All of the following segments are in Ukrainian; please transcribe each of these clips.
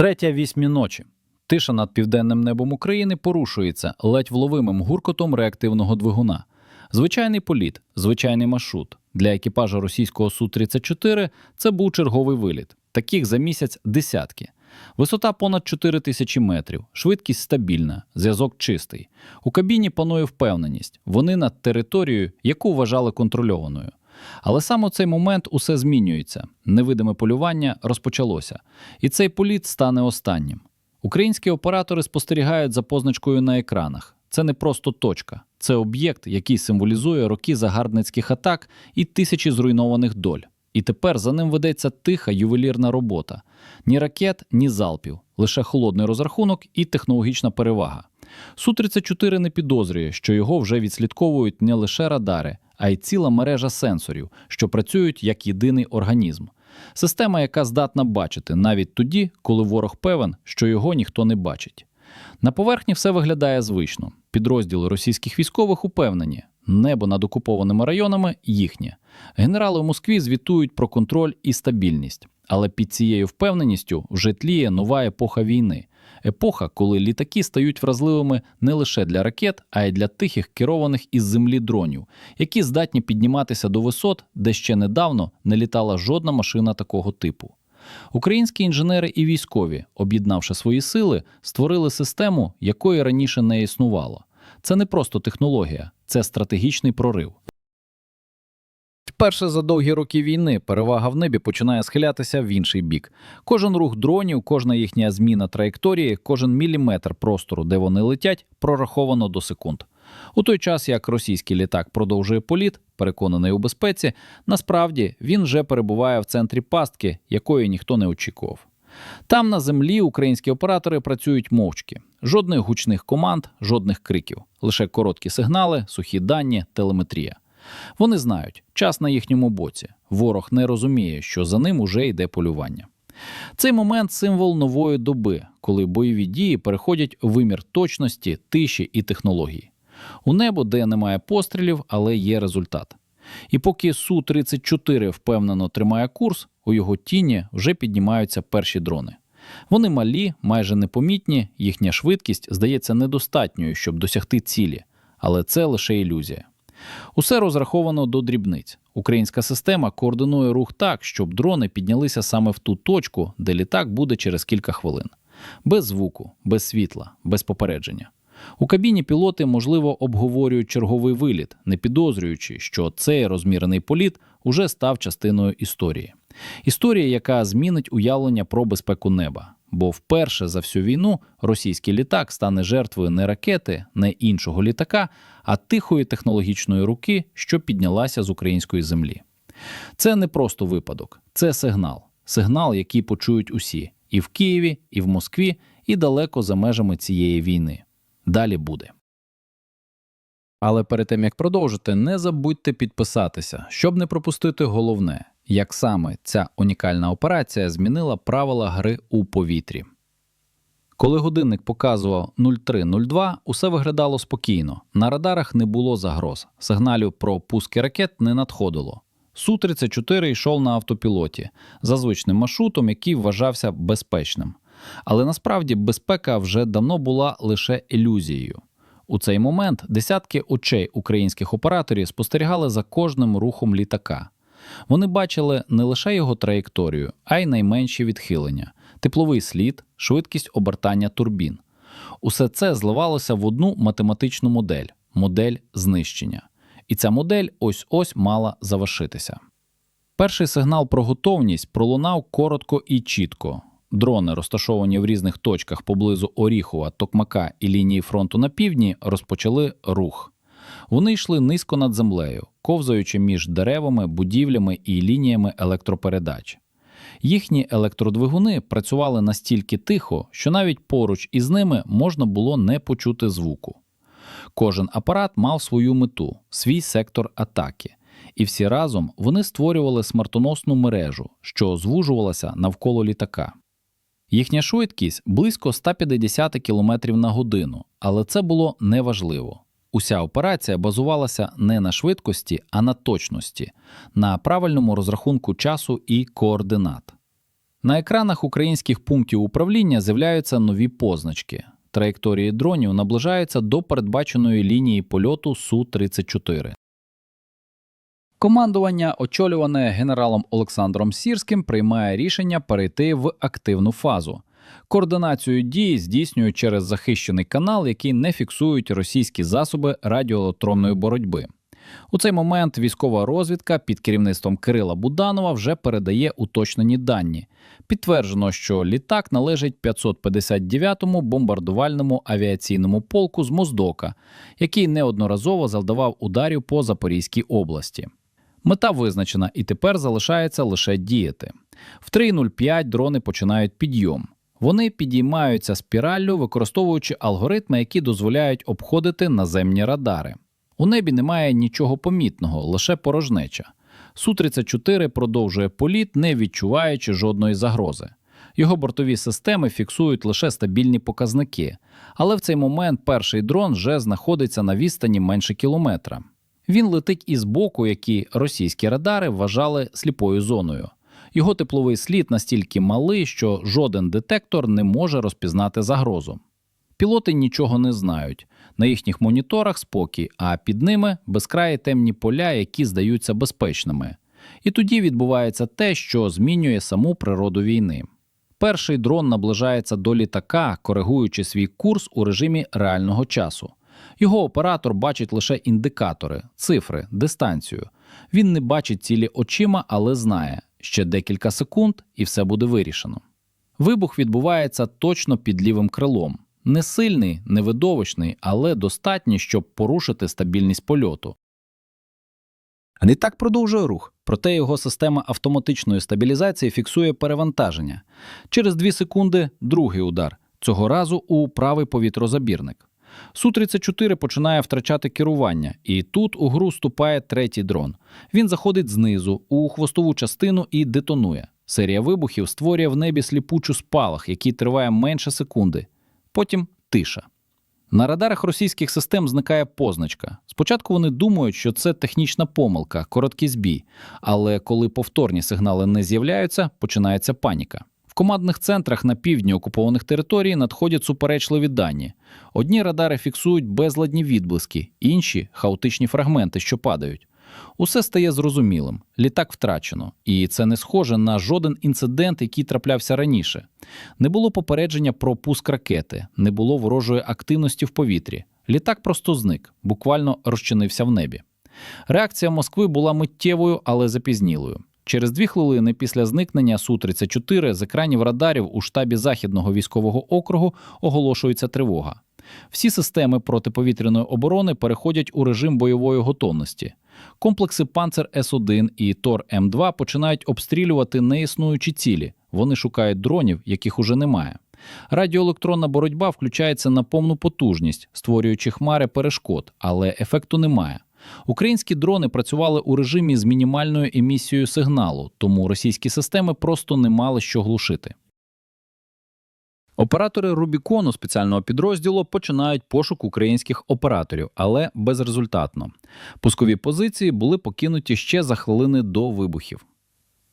Третя вісьмі ночі. Тиша над південним небом України порушується ледь вловимим гуркотом реактивного двигуна. Звичайний політ, звичайний маршрут. Для екіпажа російського Су-34 це був черговий виліт. Таких за місяць десятки. Висота понад 4 тисячі метрів, швидкість стабільна, зв'язок чистий. У кабіні панує впевненість. Вони над територією, яку вважали контрольованою. Але саме у цей момент усе змінюється. Невидиме полювання розпочалося, і цей політ стане останнім. Українські оператори спостерігають за позначкою на екранах. Це не просто точка, це об'єкт, який символізує роки загарбницьких атак і тисячі зруйнованих доль. І тепер за ним ведеться тиха ювелірна робота: ні ракет, ні залпів, лише холодний розрахунок і технологічна перевага. Су-34 не підозрює, що його вже відслідковують не лише радари, а й ціла мережа сенсорів, що працюють як єдиний організм. Система, яка здатна бачити навіть тоді, коли ворог певен, що його ніхто не бачить. На поверхні все виглядає звично. Підрозділи російських військових упевнені, небо над окупованими районами їхнє. Генерали в Москві звітують про контроль і стабільність. Але під цією впевненістю вже тліє нова епоха війни. Епоха, коли літаки стають вразливими не лише для ракет, а й для тихих керованих із землі дронів, які здатні підніматися до висот, де ще недавно не літала жодна машина такого типу. Українські інженери і військові, об'єднавши свої сили, створили систему, якої раніше не існувало. Це не просто технологія, це стратегічний прорив. Вперше за довгі роки війни перевага в небі починає схилятися в інший бік. Кожен рух дронів, кожна їхня зміна траєкторії, кожен міліметр простору, де вони летять, прораховано до секунд. У той час, як російський літак продовжує політ, переконаний у безпеці, насправді він вже перебуває в центрі пастки, якої ніхто не очікував. Там на землі українські оператори працюють мовчки, жодних гучних команд, жодних криків, лише короткі сигнали, сухі дані, телеметрія. Вони знають, час на їхньому боці. Ворог не розуміє, що за ним уже йде полювання. Цей момент символ нової доби, коли бойові дії переходять у вимір точності, тиші і технології. У небо, де немає пострілів, але є результат. І поки Су-34 впевнено тримає курс, у його тіні вже піднімаються перші дрони. Вони малі, майже непомітні, їхня швидкість здається недостатньою, щоб досягти цілі, але це лише ілюзія. Усе розраховано до дрібниць. Українська система координує рух так, щоб дрони піднялися саме в ту точку, де літак буде через кілька хвилин. Без звуку, без світла, без попередження. У кабіні пілоти, можливо, обговорюють черговий виліт, не підозрюючи, що цей розмірений політ уже став частиною історії. Історія, яка змінить уявлення про безпеку неба. Бо вперше за всю війну російський літак стане жертвою не ракети, не іншого літака, а тихої технологічної руки, що піднялася з української землі. Це не просто випадок, це сигнал. Сигнал, який почують усі і в Києві, і в Москві, і далеко за межами цієї війни. Далі буде. Але перед тим як продовжити, не забудьте підписатися, щоб не пропустити головне, як саме ця унікальна операція змінила правила гри у повітрі. Коли годинник показував 03.02, усе виглядало спокійно. На радарах не було загроз. Сигналів про пуски ракет не надходило. Су-34 йшов на автопілоті за звичним маршрутом, який вважався безпечним. Але насправді безпека вже давно була лише ілюзією. У цей момент десятки очей українських операторів спостерігали за кожним рухом літака. Вони бачили не лише його траєкторію, а й найменші відхилення, тепловий слід, швидкість обертання турбін. Усе це зливалося в одну математичну модель модель знищення. І ця модель ось ось мала завершитися. Перший сигнал про готовність пролунав коротко і чітко. Дрони, розташовані в різних точках поблизу Оріхова, Токмака і лінії фронту на півдні, розпочали рух. Вони йшли низько над землею, ковзаючи між деревами, будівлями і лініями електропередач. Їхні електродвигуни працювали настільки тихо, що навіть поруч із ними можна було не почути звуку. Кожен апарат мав свою мету, свій сектор атаки, і всі разом вони створювали смертоносну мережу, що звужувалася навколо літака. Їхня швидкість близько 150 км на годину, але це було неважливо. Уся операція базувалася не на швидкості, а на точності, на правильному розрахунку часу і координат. На екранах українських пунктів управління з'являються нові позначки. Траєкторії дронів наближаються до передбаченої лінії польоту Су-34. Командування, очолюване генералом Олександром Сірським, приймає рішення перейти в активну фазу. Координацію дій здійснюють через захищений канал, який не фіксують російські засоби радіоелектронної боротьби. У цей момент військова розвідка під керівництвом Кирила Буданова вже передає уточнені дані. Підтверджено, що літак належить 559-му бомбардувальному авіаційному полку з Моздока, який неодноразово завдавав ударів по Запорізькій області. Мета визначена, і тепер залишається лише діяти. В 3.05 дрони починають підйом. Вони підіймаються спіраллю, використовуючи алгоритми, які дозволяють обходити наземні радари. У небі немає нічого помітного, лише порожнеча. Су-34 продовжує політ, не відчуваючи жодної загрози. Його бортові системи фіксують лише стабільні показники, але в цей момент перший дрон вже знаходиться на відстані менше кілометра. Він летить із боку, які російські радари вважали сліпою зоною. Його тепловий слід настільки малий, що жоден детектор не може розпізнати загрозу. Пілоти нічого не знають. На їхніх моніторах спокій, а під ними безкраї темні поля, які здаються безпечними. І тоді відбувається те, що змінює саму природу війни. Перший дрон наближається до літака, коригуючи свій курс у режимі реального часу. Його оператор бачить лише індикатори, цифри, дистанцію. Він не бачить цілі очима, але знає, ще декілька секунд і все буде вирішено. Вибух відбувається точно під лівим крилом. Не сильний, не видовищний, але достатній, щоб порушити стабільність польоту. Літак продовжує рух, проте його система автоматичної стабілізації фіксує перевантаження. Через 2 секунди другий удар, цього разу у правий повітрозабірник. Су-34 починає втрачати керування, і тут у гру ступає третій дрон. Він заходить знизу у хвостову частину і детонує. Серія вибухів створює в небі сліпучу спалах, який триває менше секунди. Потім тиша. На радарах російських систем зникає позначка. Спочатку вони думають, що це технічна помилка, короткий збій, але коли повторні сигнали не з'являються, починається паніка. Командних центрах на півдні окупованих територій надходять суперечливі дані. Одні радари фіксують безладні відблиски, інші хаотичні фрагменти, що падають. Усе стає зрозумілим. Літак втрачено, і це не схоже на жоден інцидент, який траплявся раніше. Не було попередження про пуск ракети, не було ворожої активності в повітрі. Літак просто зник, буквально розчинився в небі. Реакція Москви була миттєвою, але запізнілою. Через дві хвилини після зникнення Су-34 з екранів радарів у штабі Західного військового округу оголошується тривога. Всі системи протиповітряної оборони переходять у режим бойової готовності. Комплекси Панцер С1 і Тор М2 починають обстрілювати неіснуючі цілі. Вони шукають дронів, яких уже немає. Радіоелектронна боротьба включається на повну потужність, створюючи хмари перешкод, але ефекту немає. Українські дрони працювали у режимі з мінімальною емісією сигналу, тому російські системи просто не мали що глушити. Оператори Рубікону спеціального підрозділу починають пошук українських операторів, але безрезультатно. Пускові позиції були покинуті ще за хвилини до вибухів.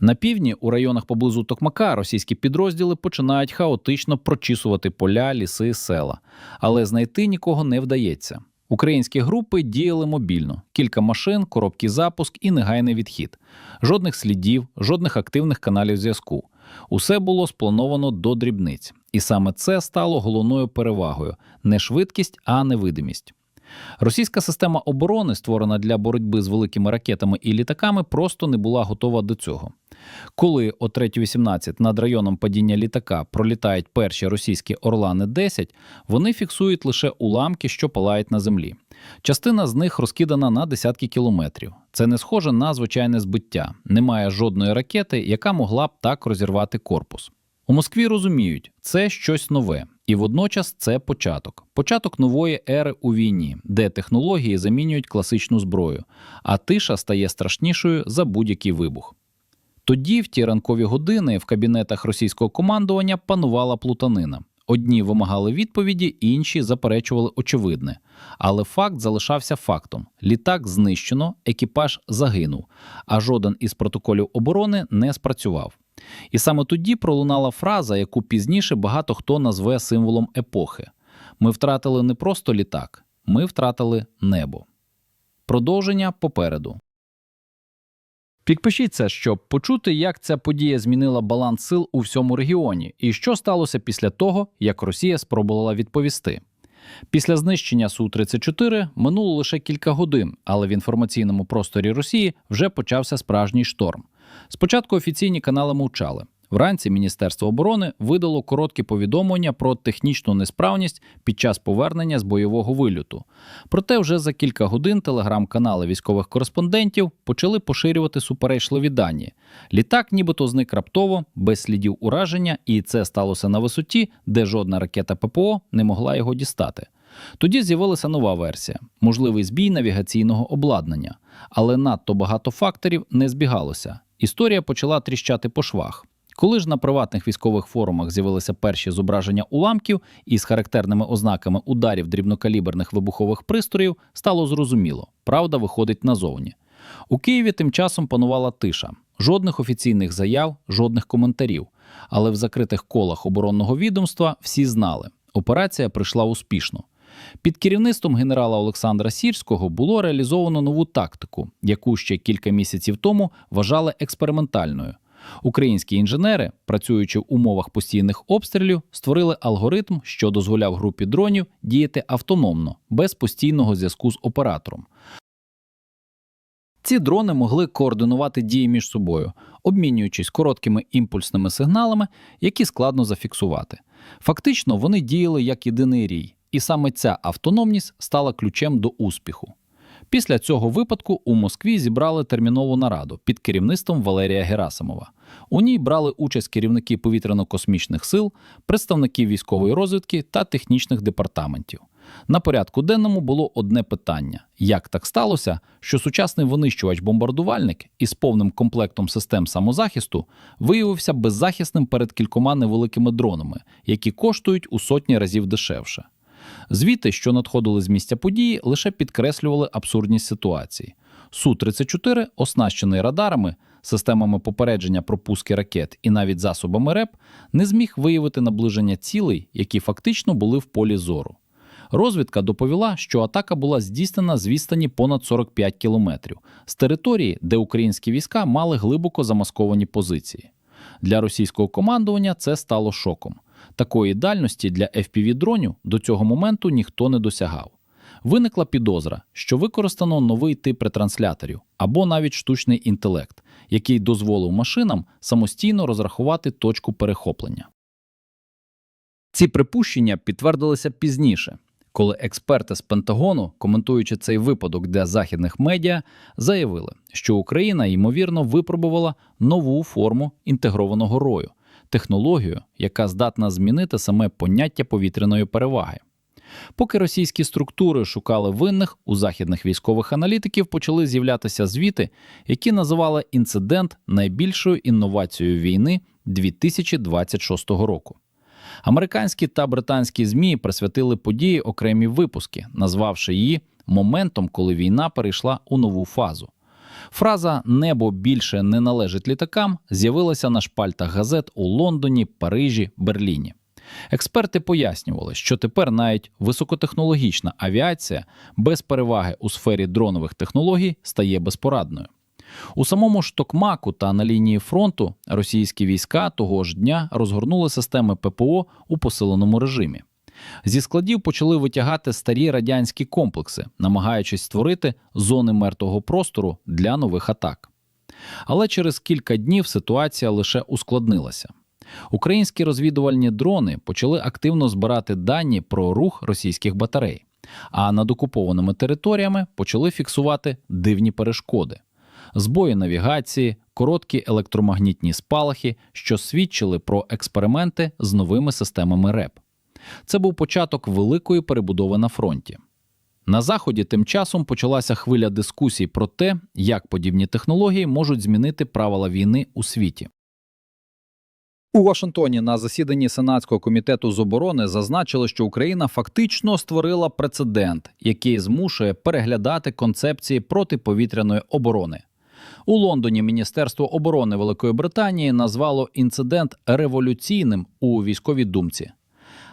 На півдні, у районах поблизу Токмака, російські підрозділи починають хаотично прочісувати поля, ліси, села, але знайти нікого не вдається. Українські групи діяли мобільно: кілька машин, коробки запуск і негайний відхід. Жодних слідів, жодних активних каналів зв'язку. Усе було сплановано до дрібниць, і саме це стало головною перевагою не швидкість, а невидимість. Російська система оборони, створена для боротьби з великими ракетами і літаками, просто не була готова до цього. Коли о 3.18 над районом падіння літака пролітають перші російські Орлани 10, вони фіксують лише уламки, що палають на землі. Частина з них розкидана на десятки кілометрів. Це не схоже на звичайне збиття. Немає жодної ракети, яка могла б так розірвати корпус. У Москві розуміють, це щось нове, і водночас це початок. Початок нової ери у війні, де технології замінюють класичну зброю, а тиша стає страшнішою за будь-який вибух. Тоді, в ті ранкові години, в кабінетах російського командування панувала плутанина. Одні вимагали відповіді, інші заперечували очевидне. Але факт залишався фактом: літак знищено, екіпаж загинув, а жоден із протоколів оборони не спрацював. І саме тоді пролунала фраза, яку пізніше багато хто назве символом епохи: ми втратили не просто літак, ми втратили небо. Продовження попереду. Підпишіться, щоб почути, як ця подія змінила баланс сил у всьому регіоні, і що сталося після того, як Росія спробувала відповісти. Після знищення Су-34 минуло лише кілька годин, але в інформаційному просторі Росії вже почався справжній шторм. Спочатку офіційні канали мовчали. Вранці Міністерство оборони видало короткі повідомлення про технічну несправність під час повернення з бойового вильоту. Проте вже за кілька годин телеграм-канали військових кореспондентів почали поширювати суперечливі дані. Літак нібито зник раптово, без слідів ураження, і це сталося на висоті, де жодна ракета ППО не могла його дістати. Тоді з'явилася нова версія можливий збій навігаційного обладнання, але надто багато факторів не збігалося. Історія почала тріщати по швах. Коли ж на приватних військових форумах з'явилися перші зображення уламків із характерними ознаками ударів дрібнокаліберних вибухових пристроїв, стало зрозуміло, правда виходить назовні. У Києві тим часом панувала тиша, жодних офіційних заяв, жодних коментарів. Але в закритих колах оборонного відомства всі знали, операція прийшла успішно. Під керівництвом генерала Олександра Сірського було реалізовано нову тактику, яку ще кілька місяців тому вважали експериментальною. Українські інженери, працюючи в умовах постійних обстрілів, створили алгоритм, що дозволяв групі дронів діяти автономно, без постійного зв'язку з оператором. Ці дрони могли координувати дії між собою, обмінюючись короткими імпульсними сигналами, які складно зафіксувати. Фактично, вони діяли як єдиний рій, і саме ця автономність стала ключем до успіху. Після цього випадку у Москві зібрали термінову нараду під керівництвом Валерія Герасимова. У ній брали участь керівники повітряно-космічних сил, представники військової розвідки та технічних департаментів. На порядку денному було одне питання: як так сталося, що сучасний винищувач-бомбардувальник із повним комплектом систем самозахисту виявився беззахисним перед кількома невеликими дронами, які коштують у сотні разів дешевше. Звіти, що надходили з місця події, лише підкреслювали абсурдність ситуації. Су-34, оснащений радарами, системами попередження про пуски ракет і навіть засобами РЕП, не зміг виявити наближення цілей, які фактично були в полі зору. Розвідка доповіла, що атака була здійснена з відстані понад 45 кілометрів з території, де українські війська мали глибоко замасковані позиції. Для російського командування це стало шоком. Такої дальності для FPV-дронів до цього моменту ніхто не досягав. Виникла підозра, що використано новий тип ретрансляторів або навіть штучний інтелект, який дозволив машинам самостійно розрахувати точку перехоплення. Ці припущення підтвердилися пізніше, коли експерти з Пентагону, коментуючи цей випадок для західних медіа, заявили, що Україна ймовірно випробувала нову форму інтегрованого рою технологію, яка здатна змінити саме поняття повітряної переваги. Поки російські структури шукали винних, у західних військових аналітиків почали з'являтися звіти, які називали інцидент найбільшою інновацією війни 2026 року. Американські та британські ЗМІ присвятили події окремі випуски, назвавши її моментом, коли війна перейшла у нову фазу. Фраза Небо більше не належить літакам з'явилася на шпальтах газет у Лондоні, Парижі, Берліні. Експерти пояснювали, що тепер навіть високотехнологічна авіація без переваги у сфері дронових технологій стає безпорадною. У самому ж Токмаку та на лінії фронту російські війська того ж дня розгорнули системи ППО у посиленому режимі. Зі складів почали витягати старі радянські комплекси, намагаючись створити зони мертвого простору для нових атак. Але через кілька днів ситуація лише ускладнилася. Українські розвідувальні дрони почали активно збирати дані про рух російських батарей, а над окупованими територіями почали фіксувати дивні перешкоди, збої навігації, короткі електромагнітні спалахи, що свідчили про експерименти з новими системами РЕП. Це був початок великої перебудови на фронті. На заході тим часом почалася хвиля дискусій про те, як подібні технології можуть змінити правила війни у світі. У Вашингтоні на засіданні Сенатського комітету з оборони зазначили, що Україна фактично створила прецедент, який змушує переглядати концепції протиповітряної оборони. У Лондоні Міністерство оборони Великої Британії назвало інцидент революційним у військовій думці.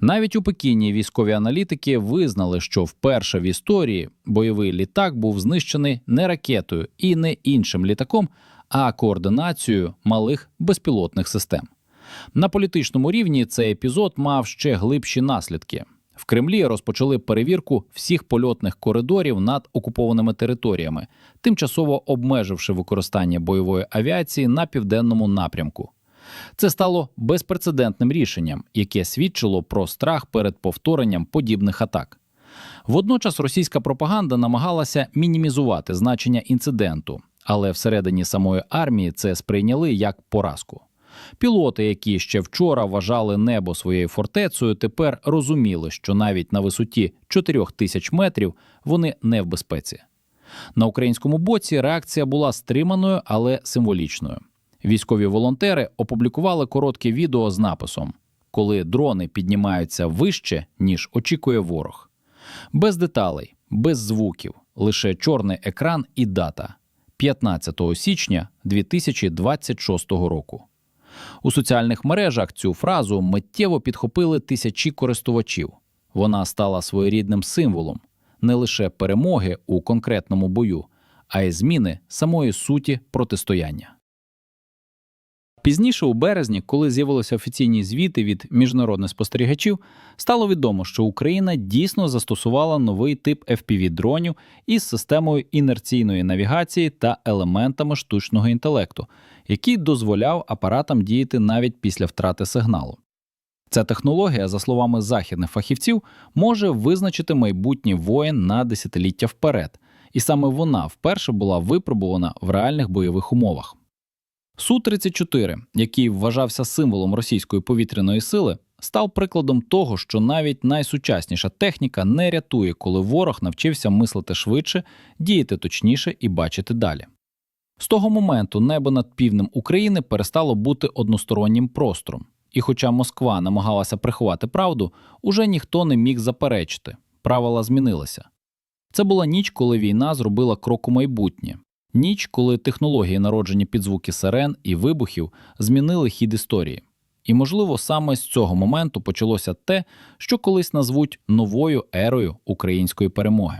Навіть у Пекіні військові аналітики визнали, що вперше в історії бойовий літак був знищений не ракетою і не іншим літаком, а координацією малих безпілотних систем. На політичному рівні цей епізод мав ще глибші наслідки. В Кремлі розпочали перевірку всіх польотних коридорів над окупованими територіями, тимчасово обмеживши використання бойової авіації на південному напрямку. Це стало безпрецедентним рішенням, яке свідчило про страх перед повторенням подібних атак. Водночас російська пропаганда намагалася мінімізувати значення інциденту, але всередині самої армії це сприйняли як поразку. Пілоти, які ще вчора вважали небо своєю фортецею, тепер розуміли, що навіть на висоті 4 тисяч метрів вони не в безпеці. На українському боці реакція була стриманою, але символічною. Військові волонтери опублікували коротке відео з написом: коли дрони піднімаються вище, ніж очікує ворог. Без деталей, без звуків, лише чорний екран і дата 15 січня 2026 року. У соціальних мережах цю фразу миттєво підхопили тисячі користувачів. Вона стала своєрідним символом не лише перемоги у конкретному бою, а й зміни самої суті протистояння. Пізніше, у березні, коли з'явилися офіційні звіти від міжнародних спостерігачів, стало відомо, що Україна дійсно застосувала новий тип FPV-дронів із системою інерційної навігації та елементами штучного інтелекту, який дозволяв апаратам діяти навіть після втрати сигналу. Ця технологія, за словами західних фахівців, може визначити майбутнє воєн на десятиліття вперед, і саме вона вперше була випробувана в реальних бойових умовах. Су-34, який вважався символом російської повітряної сили, став прикладом того, що навіть найсучасніша техніка не рятує, коли ворог навчився мислити швидше, діяти точніше і бачити далі. З того моменту небо над півднем України перестало бути одностороннім простором, і хоча Москва намагалася приховати правду, уже ніхто не міг заперечити. Правила змінилися. Це була ніч, коли війна зробила крок у майбутнє. Ніч, коли технології, народжені під звуки сирен і вибухів, змінили хід історії. І, можливо, саме з цього моменту почалося те, що колись назвуть новою ерою української перемоги.